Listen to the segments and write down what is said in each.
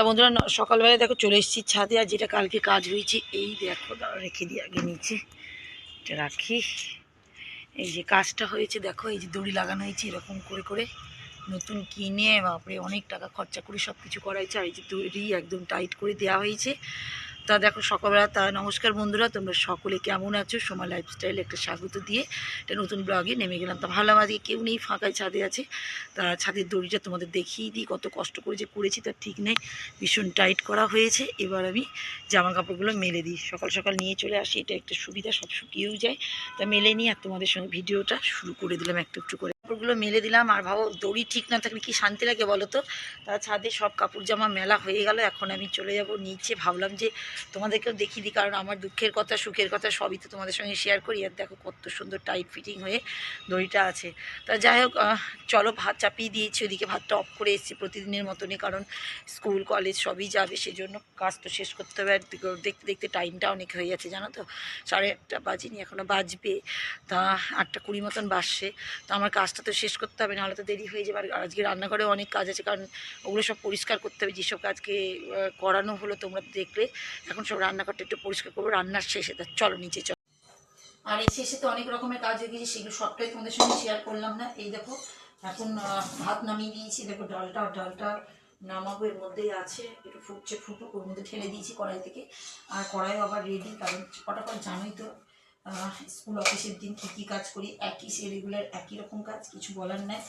তা বন্ধুরা সকালবেলায় দেখো চলে এসেছি ছাদে, আর যেটা কালকে কাজ হয়েছে এই দেখো দাঁড়া রেখে দিই আগে নিচে। এটা রাখি। এই যে কাজটা হয়েছে, দেখো, এই যে দড়ি লাগানো হয়েছে, এরকম করে করে নতুন কিনে, বাপরে, অনেক টাকা খরচা করে সব কিছু করা হয়েছে, আর এই যে দড়ি একদম টাইট করে দেওয়া হয়েছে। তা দেখো সকালবেলা, তা নমস্কার বন্ধুরা, তোমরা সকলে কেমন আছো? সোমা লাইফস্টাইল একটা স্বাগত দিয়ে একটা নতুন ব্লগে নেমে গেলাম। তা ভালো আজকে কেউ নেই ফাঁকায় ছাদে আছে। তা ছাদের দড়িটা তোমাদের দেখিয়ে দিই, কত কষ্ট করে যে করেছি তার ঠিক নেই। ভীষণ টাইট করা হয়েছে। এবার আমি জামা কাপড়গুলো মেলে দিই। সকাল সকাল নিয়ে চলে আসি, এটা একটা সুবিধা, সব শুকিয়েও যায়। তা মেলে নিয়ে আর তোমাদের সঙ্গে ভিডিওটা শুরু করে দিলাম একটু একটু করে। কাপড়গুলো মেলে দিলাম। আর ভাবো, দড়ি ঠিক না থাকলে কি শান্তি লাগে বলো তো? তা ছাদে সব কাপড় জামা মেলা হয়ে গেল। এখন আমি চলে যাব নিচে। ভাবলাম যে তোমাদেরকেও দেখিয়ে দিই, কারণ আমার দুঃখের কথা, সুখের কথা সবই তো তোমাদের সঙ্গে শেয়ার করি। আর দেখো কত সুন্দর টাইট ফিটিং হয়ে দড়িটা আছে। তা যাই হোক চলো ভাত চাপিয়ে দিয়েছি। ওদিকে ভাতটা অফ করে এসেছি প্রতিদিনের মতনই, কারণ স্কুল কলেজ সবই যাবে, সেজন্য কাজ তো শেষ করতে হবে। আর দেখতে দেখতে টাইমটা অনেক হয়ে যাচ্ছে জানো তো? সাড়ে আটটা বাজিনি এখনও বাজবে। তা আটটা কুড়ি মতন বাজছে। তো আমার কাজটা তো শেষ করতে হবে, নাহলে তো দেরি হয়ে যাবে। আর আজকে রান্নাঘরে অনেক কাজ আছে, কারণ ওগুলো সব পরিষ্কার করতে হবে, যেসব কাজকে করানো হলো তোমরা দেখলে। এখন সব রান্নাঘরটা একটু পরিষ্কার করব, রান্নার শেষে তা চলো নিচে চলো। আর এই শেষে তো অনেক রকমের কাজ হয়ে গেছে সেগুলো সবটাই তোমাদের সঙ্গে শেয়ার করলাম না। এই দেখো, এখন ভাত নামিয়ে দিয়েছি, দেখো ডালটা ডালটা নামাবো, এর মধ্যেই আছে, একটু ফুটছে, ফুটুক, ওর মধ্যে ঠেলে দিয়েছি কড়াই থেকে। আর কড়াই আবার রেডি কারণ ফটাফট জানোই তো স্কুল অফিসের দিন কী কী কাজ করি, একই সে রেগুলার একই রকম কাজ, কিছু বলার নেই।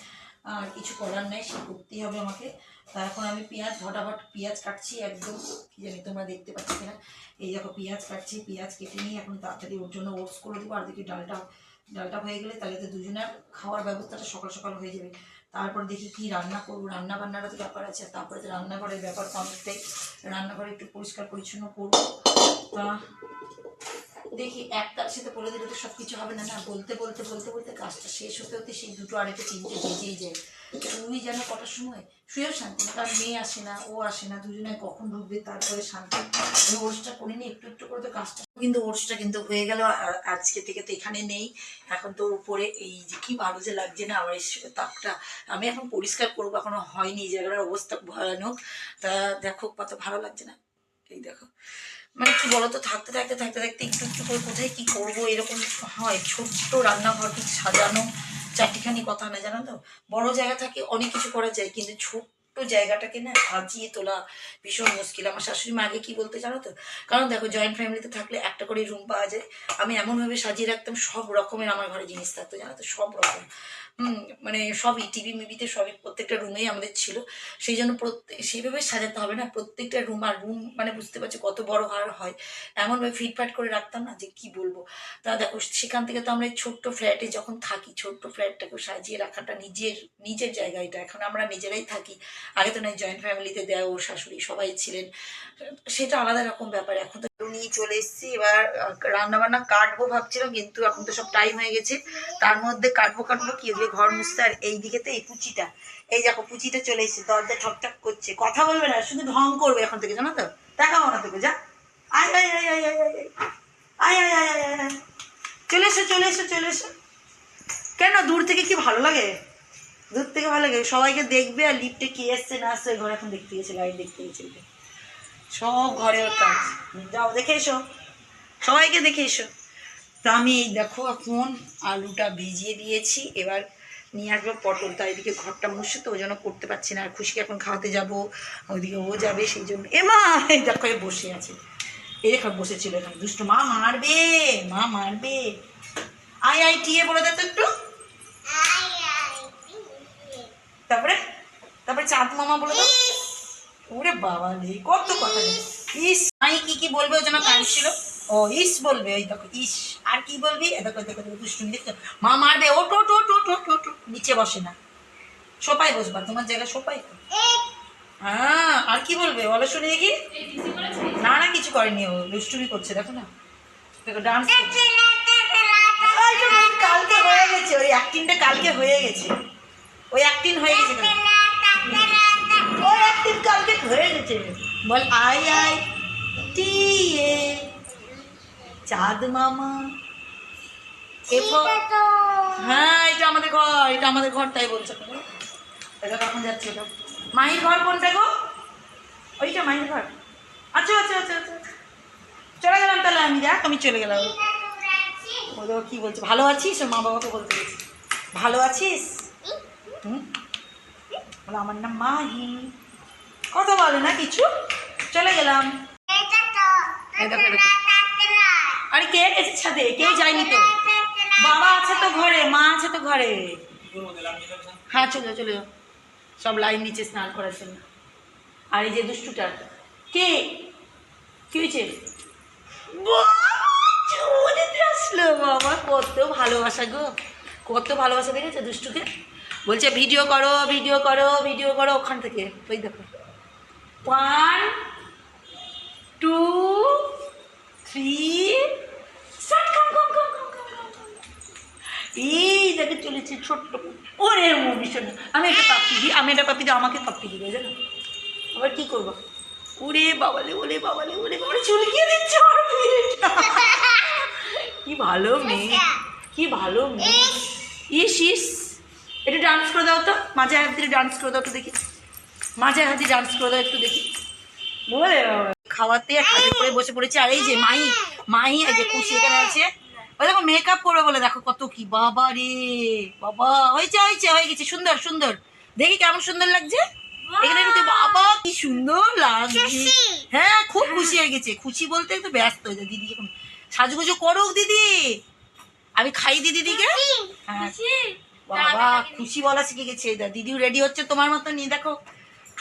আর কিছু করার নেই, সে করতেই হবে আমাকে। তা এখন আমি পেঁয়াজ ফটাফট পেঁয়াজ কাটছি একদম, কি জানি তোমরা দেখতে পাচ্ছ কিনা। এই দেখো পেঁয়াজ কাটছি, পেঁয়াজ কেটে নিয়ে এখন তাড়াতাড়ি ওর জন্য ওটস করে দেবো। আর দেখি ডালটা ডালটা হয়ে গেলে তাহলে তো দুজনের খাওয়ার ব্যবস্থাটা সকাল সকাল হয়ে যাবে। তারপর দেখি কি রান্না করব রান্না বান্নারও তো ব্যাপার আছে। তারপরে তো রান্নাঘরের ব্যাপার তো অনেকটাই। রান্নাঘরে একটু পরিষ্কার পরিচ্ছন্ন করব। তা দেখি একটার সাথে বলে দিলে তো সব কিছু হবে না। না, বলতে বলতে বলতে বলতে কাজটা শেষ হতে হতে সেই দুটো আড়াইটা তিনটে বেজেই যায়। তুমি যেন কটার সময় শুয়েও শান্তি না কারণ মেয়ে আসে না, ও আসে না, দুজনে কখন ঢুকবে, তারপরে শান্তি। আমি ওর্সটা করিনি, একটু একটু করে তো কাজটা। কিন্তু ওর্সটা কিন্তু হয়ে গেল আর আজকে থেকে তো এখানে নেই। এখন তো উপরে এই যে কি ভালো যে লাগছে না, আমার তাপটা। আমি এখন পরিষ্কার করব, এখনও হয়নি জায়গাটার অবস্থা ভয়ানক। তা দেখো, কত ভালো লাগছে না। এই দেখো। মানে কি বলতো, থাকতে থাকতে থাকতে থাকতে একটু একটু করে কোথায় কি করব, এরকম হয়। ছোট্ট রান্নাঘর কিছু সাজানো? চারটিখানি কথা না, জানো তো? বড় জায়গা থাকে অনেক কিছু করা যায়, কিন্তু ছোট্ট জায়গাটাকে না সাজিয়ে তোলা ভীষণ মুশকিল। আমার শাশুড়ি মা আগে কি বলতে জানো তো? কারণ দেখো জয়েন্ট ফ্যামিলিতে থাকলে একটা করে রুম পাওয়া যায়। আমি এমনভাবে সাজিয়ে রাখতাম সব রকমের আমার ঘরে জিনিস থাকতো, জানো তো? সব রকম। হুম মানে সবই টিভি মিভিতে সবই প্রত্যেকটা রুমেই আমাদের ছিল। সেই জন্য প্রত্যেক সেইভাবে সাজাতে হবে না। প্রত্যেকটা রুম আর রুম মানে বুঝতে পারছি কত বড় হার হয়। এমনভাবে ফিটফাট করে রাখতাম না যে কি বলব। তা দেখো, সেখান থেকে তো আমরা ছোট্ট ফ্ল্যাটে যখন থাকি, ছোট্ট ফ্ল্যাটটাকে সাজিয়ে রাখাটা নিজের নিজের জায়গা এটা। এখন আমরা নিজেরাই থাকি। আগে তো নয় জয়েন্ট ফ্যামিলিতে দেয় ও শাশুড়ি সবাই ছিলেন। সেটা আলাদা রকম ব্যাপার। এখন তো নিয়ে চলে এসেছি। এবার রান্না বান্না কাটবো ভাবছিলাম, কিন্তু এখন তো সব টাইম হয়ে গেছে। তার মধ্যে কাটবো কাটবো কি? ঘর মুছতে আর এই দিকে তো এই পুচিটা এই দেখো পুচিটা চলে এসেছে দরজা ঠকঠক করছে কথা বলবে না শুধু ঢং করবে এখন থেকে জানো তো দেখাবো না তোকে যা আয় আয় আয় আয় আয় আয় আয় আয় চলে এসো চলে এসো চলে এসো কেন দূর থেকে কি ভালো লাগে দূর থেকে ভালো লাগে সবাইকে দেখবে আর লিফটে কি এসছে না আসছে ঘরে এখন দেখতে গেছে লাইট দেখতে গেছে সব ঘরের কাজ যাও দেখে এসো সবাইকে দেখে এসো তা আমি এই দেখো এখন আলুটা ভিজিয়ে দিয়েছি এবার নিয়ে আসব পটল। তাই এদিকে ঘরটা মুছে তো ওই জন্য করতে পারছি না। আর খুশিকে এখন খাওয়াতে যাব ওইদিকে ও যাবে সেই জন্য। এ মা এই দেখো এ বসে আছে। এই দেখো বসেছিল এখানে। দুষ্ট মা মারবে মা মারবে। আয় আয় টিয়ে বলে দে তো একটু। তারপরে? তারপরে চাঁদ মামা বলে দাও। ওরে বাবা রে কত কথা। ইস। আমি কি কি বলবে ওই জন্য কাঁদছিল ও, ইস বলবে, ওই দেখো, ইস, আর কি বলবি? এ দেখো দেখো দেখো, দুষ্টুমি দেখছ? মা মারবে, ও, টো টো টো টো টো টো, নিচে বসে না। সোপায় বসবা তোমার জায়গা সোপায় হ্যাঁ আর কি বলবে? বলো শুনি দেখি। না না, কিছু করেনি ও, দুষ্টুমি করছে, দেখো না। দেখো ডান্স কালকে হয়ে গেছে, ওই অ্যাক্টিংটা কালকে হয়ে গেছে। ওই অ্যাক্টিং হয়ে গেছে। ওই অ্যাক্টিং কালকে হয়ে গেছে। বল আই আই টিয়ে। চাঁদ মামা। হ্যাঁ এটা আমাদের ঘর এটা আমাদের ঘর তাই বলছে এটা কখন যাচ্ছে এটা? মাহির ঘর কোনটা গো? ওইটা মাইন্ড ঘর। আচ্ছা আচ্ছা আচ্ছা আচ্ছা। চলে গেলাম তাহলে আমি দেখ আমি চলে গেলাম। ও দেখো কি বলছে? ভালো আছিস? ওর মা বাবাকে বলতে গেছি। ভালো আছিস? হুম? বলে আমার নাম মাহি। কথা বলে না কিছু? চলে গেলাম। দেখো। আরে কে গেছে ছাদে? কেউ যায়নি তো? বাবা আছে তো ঘরে, মা আছে তো ঘরে। হ্যাঁ চলে যাও চলে যাও। সব লাইন নিচে স্নান করার জন্য। আর এই যে দুষ্টুটা, কে? কি হয়েছে? আসলো বাবা, কত ভালোবাসা গো। কত ভালোবাসা, দেখেছে দুষ্টুকে? বলছে, ভিডিও করো ভিডিও করো ভিডিও করো। ওখান থেকে, ওই দেখো। ওয়ান টু থ্রি এই দেখে চলেছে ছোট্ট ওরে ভীষণ আমি একটা পাপ্পি দিই আমি একটা পাপ্পি আমাকে পাপ্পি দিবে আবার কি করব? ওরে বাবালে ওরে বাবালে ওরে বাবালে চুলকিয়ে দিচ্ছে। কি ভালো মেয়ে। কি ভালো মেয়ে। ইস ইস। একটু ডান্স করে দাও তো। মাঝে হাত দিয়ে ডান্স করে দাও তো দেখি। মাঝে হাত দিয়ে ডান্স করে দাও একটু দেখি। বলে। খাওয়াতে খাটে পরে বসে পড়েছে। আর এই যে মাই মাই এই যে খুশি এখানে আছে। ওই দেখো মেকআপ করবে বলে দেখো কত কি বাবা রে বাবা হয়েছে হয়েছে হয়ে গেছে সুন্দর সুন্দর। দেখি কেমন সুন্দর লাগছে? এখানে ঢুকে বাবা কি সুন্দর লাগছে। হ্যাঁ খুব খুশি হয়ে গেছে। খুশি বলতে একটু ব্যস্ত হয়ে যায় দিদি এখন সাজুগুজু করুক দিদি। আমি খাই দি দিদিকে। হ্যাঁ। বাবা খুশি বলা শিখে গেছে। দিদিও রেডি হচ্ছে তোমার মতো নিয়ে দেখো।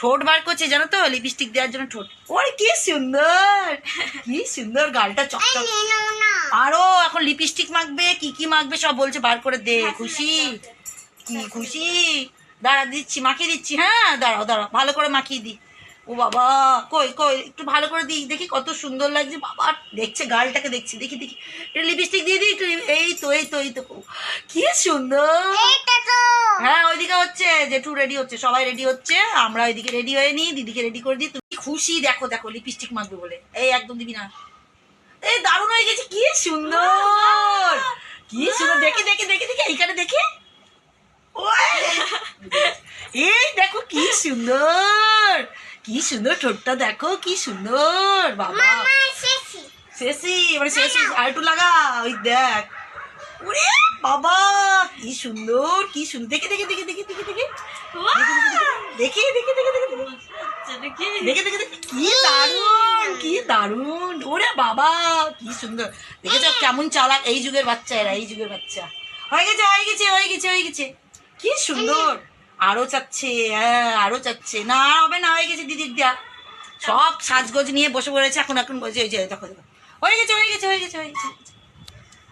ঠোঁট বার করছে জানো তো? লিপস্টিক দেওয়ার জন্য ঠোঁট। ওরে কি সুন্দর! কি সুন্দর গালটা চকচক। আরও এখন লিপস্টিক মাখবে কি কি মাখবে সব বলছে বার করে দে। খুশি? কি খুশি? দাঁড়া দিচ্ছি মাখিয়ে দিচ্ছি। হ্যাঁ দাঁড়াও দাঁড়াও ভালো করে মাখিয়ে দি। ও বাবা কই কই একটু ভালো করে দিই দেখি কত সুন্দর লাগছে বাবা দেখছে গালটাকে দেখছি দেখি দেখি একটু লিপস্টিক দিয়ে দিই একটু এই তো এই তো এই তো কি সুন্দর। হ্যাঁ ওইদিকে হচ্ছে জেঠু রেডি হচ্ছে সবাই রেডি হচ্ছে আমরা ওইদিকে রেডি হয়ে নিই দিদিকে রেডি করে দিই তুমি খুশি? দেখো দেখো লিপস্টিক মাখবে বলে। এই একদম দিবি না। এই দারুণ হয়ে গেছে কি সুন্দর। কি সুন্দর দেখে দেখে দেখে দেখে এইখানে দেখে! এই দেখো কি সুন্দর। কি সুন্দর ঠোঁটটা দেখো কি সুন্দর বাবা শেষি মানে শেষ আর একটু লাগা ওই দেখ ওরে বাবা কি সুন্দর কি সুন্দর দেখে দেখে দেখে দেখে দেখে দেখে দেখে দেখে দেখে দেখে দেখে দেখে দেখে কি দারুণ কি দারুণ ওরে বাবা কি সুন্দর দেখেছ কেমন চালাক এই যুগের বাচ্চা এরা এই যুগের বাচ্চা হয়ে গেছে হয়ে গেছে হয়ে গেছে হয়ে গেছে কি সুন্দর আরও চাচ্ছে হ্যাঁ আরও চাচ্ছে। না, হবে না, হয়ে গেছে দিদির দেয়া। সব সাজগোজ নিয়ে বসে পড়েছে, এখন এখন বসে এই যে দেখো দেখো। হয়ে গেছে হয়ে গেছে হয়ে গেছে হয়ে গেছে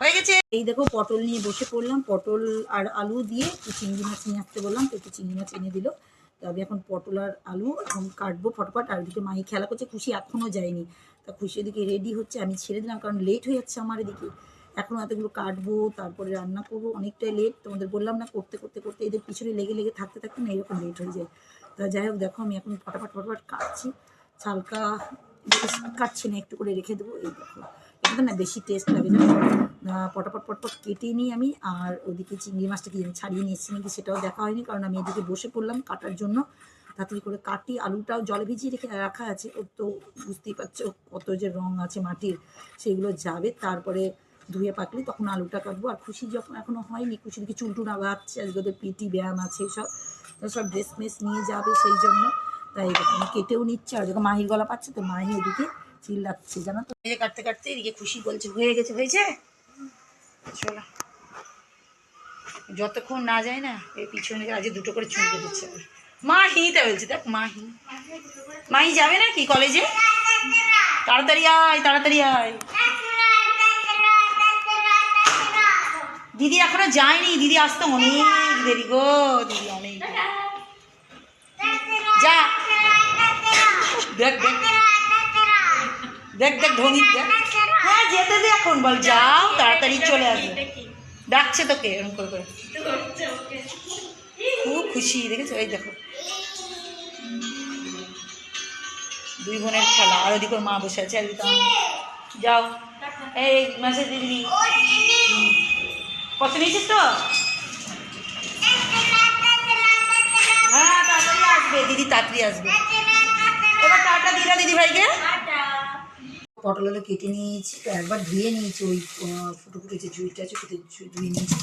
হয়ে গেছে। এই দেখো, পটল নিয়ে বসে পড়লাম। পটল আর আলু দিয়ে একটু চিংড়ি মাছ নিয়ে আসতে বললাম, তো একটু চিংড়ি মাছ এনে দিল। তো আমি এখন পটল আর আলু এখন কাটবো ফটফট, আর এদিকে মাই খেলা করছে, খুশি এখনও যায়নি। তা খুশি এদিকে রেডি হচ্ছে, আমি ছেড়ে দিলাম, কারণ লেট হয়ে যাচ্ছে আমার এদিকে। এখনও এতগুলো কাটবো তারপরে রান্না করব অনেকটাই লেট তোমাদের বললাম না করতে করতে করতে এদের পিছনে লেগে লেগে থাকতে থাকতে না এরকম লেট হয়ে যায়। তা যাই হোক দেখো আমি এখন ফটাফট ফটাফট কাটছি। ছালকা কাটছি না একটু করে রেখে দেবো। এই দেখো এটা না বেশি টেস্ট লাগে আহ, পটাপট পটপট কেটে নিই আমি আর ওদিকে চিংড়ি মাছটা কি ছাড়িয়ে নিয়ে এসেছি নাকি সেটাও দেখা হয়নি কারণ আমি এদিকে বসে পড়লাম কাটার জন্য। তাড়াতাড়ি করে কাটি আলুটাও জলে ভিজিয়ে রেখে রাখা আছে। ওর তো বুঝতেই পারছ কত যে রং আছে মাটির সেগুলো যাবে। তারপরে ধুয়ে পাকলে তখন আলুটা কাটবো। আর খুশি যখন এখনও হয়নি খুশি দিকে চুলটুনা বাঁধছে আজকে ওদের পিটি ব্যায়াম আছে সব সব ড্রেস মেস নিয়ে যাবে সেই জন্য। তাই এরকম কেটেও নিচ্ছে, আর যখন মাহির গলা পাচ্ছে, তো মাহি ওদিকে চিল্লাচ্ছে, জানো তো? এই কাটতে কাটতে এদিকে খুশি বলছে, হয়ে গেছে, হয়েছে? চলো। যতক্ষণ না যায় না এই পিছনে আজকে দুটো করে চুল কেটেছে। মাহি, তা বলছে, দেখ মাহি। মাহি যাবে না কি কলেজে? তাড়াতাড়ি আয় তাড়াতাড়ি আয়। দিদি এখনও যায়নি, দিদি আসতে অনেক দেরি গো, দিদি অনেক যা। দেখ দেখ। দেখ দেখ ঢঙ্গি দেখ। হ্যাঁ যেতে দে এখন, বল, যাও, তাড়াতাড়ি চলে আসবে। ডাকছে তোকে এরকম করে করে। খুব খুশি, দেখেছ? এই দেখো। দুই বোনের খেলা, আর ওদিকে মা বসে আছে, আর যাও। এই, মেসেজ দিদি কত নিয়েছিস তো? হ্যাঁ তাড়াতাড়ি আসবে। দিদি, তাড়াতাড়ি আসবে। এবার টাটা দিদা দিদি সবাইকে পটল আলু কেটে নিয়েছি একবার ধুয়ে নিয়েছি ওই ফুটো ফুটো যে জুইটা আছে ওটাতে ধুয়ে নিয়েছি।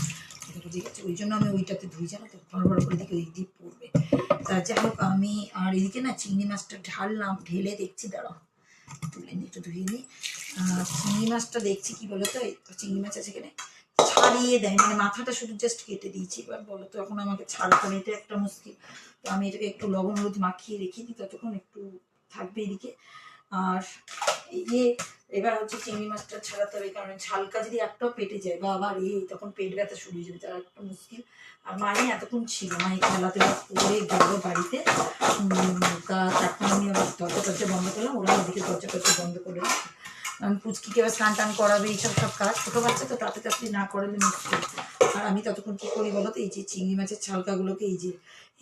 ওই জন্য আমি ওইটাতে ধুই, জানো তো? বড় বড় করে দিকে ওই দিক পড়বে। তা যাই হোক, আমি আর এদিকে না চিংড়ি মাছটা ঢাললাম, ঢেলে দেখছি, দাঁড়াও। তুলে নিই একটু ধুয়ে নিই। চিংড়ি মাছটা দেখছি কি বলো তো চিংড়ি মাছ আছে এখানে। ছাড়িয়ে দেয়। মানে মাথাটা শুধু জাস্ট কেটে দিয়েছি। এবার বলো তো, এখন আমাকে ছাড়াতে এটা একটা মুশকিল। তো আমি এটাকে একটু লবণ হলুদ মাখিয়ে রেখে দিই, ততক্ষণ একটু থাকবে এদিকে। আর এই যে এবার হচ্ছে চিংড়ি মাছটা ছাড়াতে হবে, কারণ ঝালকা যদি একটাও পেটে যায় বা আবার এই তখন পেট ব্যথা শুরু হয়ে যাবে, তার একটা মুশকিল। আর মাই এতক্ষণ ছিল মাই খেলাতে করে গেল বাড়িতে। তা তারপর আমি আবার দরজা টরজা বন্ধ করলাম ওরা ওদিকে দরজা টরজা বন্ধ করে আমি পুচকিকে এবার স্নান টান করাবে, এইসব সব কাজ। ছোটো বাচ্চা তো তাতে তাড়াতাড়ি না করালে মুশকিল আর আমি ততক্ষণ কী করি বলো তো? এই যে চিংড়ি মাছের ছালকাগুলোকে, এই যে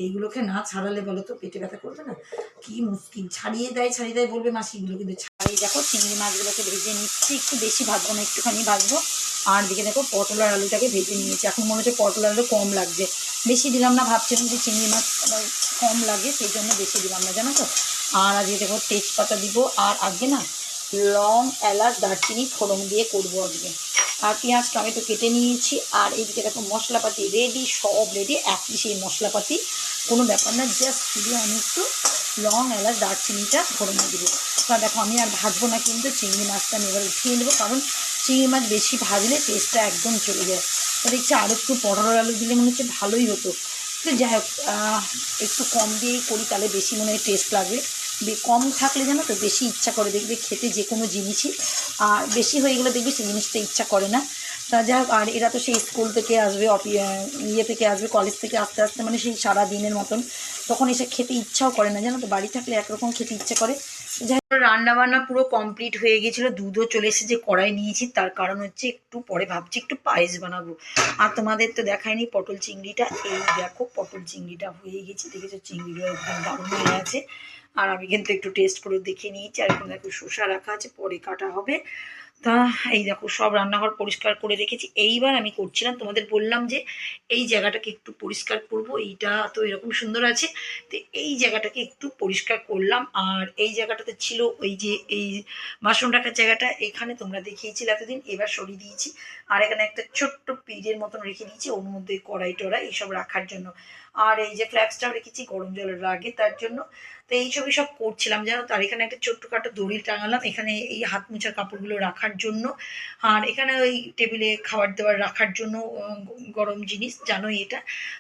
এইগুলোকে না ছাড়ালে বলো তো, পেটে ব্যথা করবে না? কি মুশকিল। ছাড়িয়ে দেয় ছাড়িয়ে দেয় বলবে মাসিগুলো কিন্তু ছাড়িয়ে দেখো চিংড়ি মাছগুলোকে ভেজে নিচ্ছি, একটু বেশি ভাজবো না, একটুখানি ভাজবো। আর দিকে দেখো পটল আর আলুটাকে ভেজে নিয়েছি। এখন মনে হচ্ছে পটল আলু কম লাগবে। বেশি দিলাম না, ভাবছিলাম যে চিংড়ি মাছ আবার কম লাগে, সেই জন্য বেশি দিলাম না, জানো তো? আর আজকে দেখো তেজপাতা দিব। আর আজকে না লং এলাচ, দারচিনি, ফোড়ন দিয়ে করব আজকে। আর পেঁয়াজ, টমেটো কেটে নিয়েছি। আর এইদিকে দেখো মশলাপাতি রেডি সব রেডি এক সেই মশলাপাতি। কোনো ব্যাপার না জাস্ট শুধু আমি একটু লং এলাচ, দারচিনিটা, ফোড়নে দেবো। তা দেখো আমি আর ভাজবো না কিন্তু চিংড়ি মাছটা আমি এবার উঠিয়ে নেব, কারণ চিংড়ি মাছ বেশি ভাজলে টেস্টটা একদম চলে যায়। তো দেখছি আর একটু পটল আলু দিলে মনে হচ্ছে ভালোই হতো। তো যাই হোক একটু কম দিয়েই করি, তাহলে বেশি মনে হয় টেস্ট লাগবে। কম থাকলে জানো তো বেশি ইচ্ছা করে দেখবে খেতে যে কোনো জিনিসই। আর বেশি হয়ে গেলে দেখবে সেই জিনিসটা ইচ্ছা করে না। তা যাই হোক, আর এরা তো সেই স্কুল থেকে আসবে ইয়ে থেকে আসবে কলেজ থেকে আস্তে আস্তে মানে সেই সারা দিনের মতন। তখন এসে খেতে ইচ্ছাও করে না। জানো তো বাড়ি থাকলে একরকম খেতে ইচ্ছা করে। রান্না বান্না পুরো কমপ্লিট হয়ে গেছিল দুধও চলে এসেছে, যে কড়াই নিয়েছি, তার কারণ হচ্ছে একটু পরে ভাবছি একটু পায়েস বানাবো। আর তোমাদের তো দেখায়নি পটল চিংড়িটা, এই দেখো পটল চিংড়িটা হয়ে গেছে দেখেছ? চিংড়িগুলো একদম দারুণ হয়ে আছে। আর আমি কিন্তু একটু টেস্ট করে দেখে নিয়েছি, আর এখন দেখো শসা রাখা আছে, পরে কাটা হবে। তা এই দেখো, সব রান্নাঘর পরিষ্কার করে রেখেছি। এইবার আমি করছিলাম, তোমাদের বললাম যে এই জায়গাটাকে একটু পরিষ্কার করব, এইটা তো এরকম সুন্দর আছে। তো এই জায়গাটাকে একটু পরিষ্কার করলাম, আর এই জায়গাটাতে ছিল ওই যে এই বাসন রাখার জায়গাটা, এখানে তোমরা দেখিয়েছিলে এতদিন, এবার সরিয়ে দিয়েছি। আর এখানে একটা ছোট্ট পিড়ের মতন রেখে দিয়েছি, ওর মধ্যে কড়াই টড়াই এইসব রাখার জন্য। আর এই যে ফ্ল্যাক্সটাও রেখেছি, গরম জলের আগে তার জন্য। তো এই ছবি সব করছিলাম, জানো তার এখানে একটা ছোট্ট ছোট্টখাটো দড়ি টাঙালাম, এখানে এই হাত মোছার কাপড়গুলো রাখার জন্য। আর এখানে ওই টেবিলে খাবার দাবার রাখার জন্য গরম জিনিস, জানোই এটা।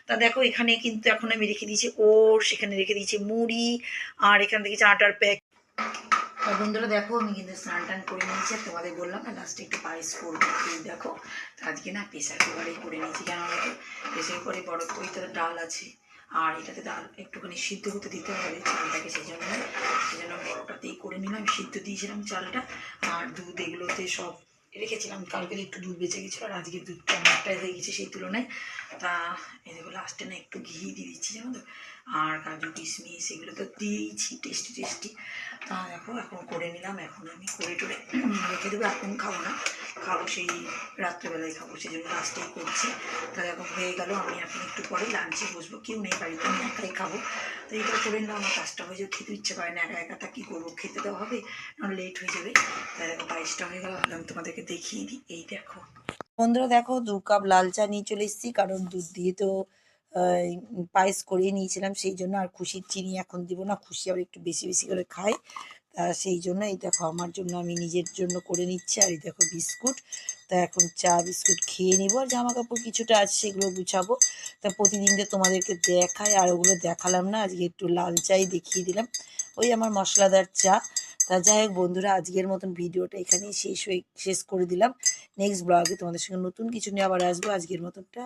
তা দেখো, এখানে কিন্তু এখন আমি রেখে দিয়েছি ওর, সেখানে রেখে দিয়েছি মুড়ি, আর এখানে দেখেছি আটার প্যাক বন্ধুরা দেখো, আমি কিন্তু স্নান টান করে নিয়েছি, আর তোমাদের বললাম না লাস্টে একটু পায়েস করব। এই দেখো আজকে না প্রেশার কুকারেই করে নিয়েছি কেন বলতো প্রেশার কুকারে বড় ওইটাতে ডাল আছে, আর এটাতে ডাল একটুখানি সিদ্ধ করতে দিতে হবে চালটাকে সেই জন্য সেই জন্য বড়টাতেই করে নিলাম। সিদ্ধ দিয়েছিলাম চালটা, আর দুধ এগুলোতে সব রেখেছিলাম, কালকে একটু দুধ বেঁচে গেছিল, আর আজকে দুধটা অনেকটাই হয়ে গেছে সেই তুলনায়। তা এদিকে লাস্টে না একটু ঘি দিয়ে দিচ্ছি, জানো তো? আর কাজু কিশমিশ এগুলো তো দিয়েইছি টেস্টি টেস্টি তা দেখো এখন করে নিলাম, এখন আমি করে টোরে রেখে দেবো, এখন খাব না। খাব সেই রাত্রেবেলায় খাব, সেই জন্য লাস্টেই করছি। তাহলে এখন হয়ে গেল, আমি এখন একটু পরে লাঞ্চে বসবো। কেউ নেই বাড়িতে, আমি একাই খাব। তো এইটা করে নিলাম, আমার কাজটা হয়ে যাবে, খেতে ইচ্ছে করে না, একা একা তা কী করব? খেতে তো হবে না লেট হয়ে যাবে। তাই দেখো, বাইশটা হয়ে গেল আমি তোমাদেরকে দেখিয়ে দিই। এই দেখো। বন্ধুরা দেখো দু কাপ লাল চা নিয়ে চলে এসেছি, কারণ দুধ দিয়ে তো পায়েস করিয়ে নিয়েছিলাম, সেই জন্য আর খুশির চিনি এখন দিব না, খুশি আবার একটু বেশি বেশি করে খায় তা সেই জন্য এই দেখো আমার জন্য আমি নিজের জন্য করে নিচ্ছি, আর এই দেখো বিস্কুট। তা এখন চা, বিস্কুট খেয়ে নিবো, আর জামা কাপড় কিছুটা আছে সেগুলো গুছাবো। তা প্রতিদিন যে তোমাদেরকে দেখায় আর ওগুলো দেখালাম না, আজকে একটু লাল চাই দেখিয়ে দিলাম। ওই আমার মশলাদার চা। তা যাই হোক বন্ধুরা, আজকের মতন ভিডিওটা এখানেই শেষ হয়ে, শেষ করে দিলাম। নেক্সট ব্লগে তোমাদের সঙ্গে নতুন কিছু নিয়ে আবার আসব। আজকের মতনটা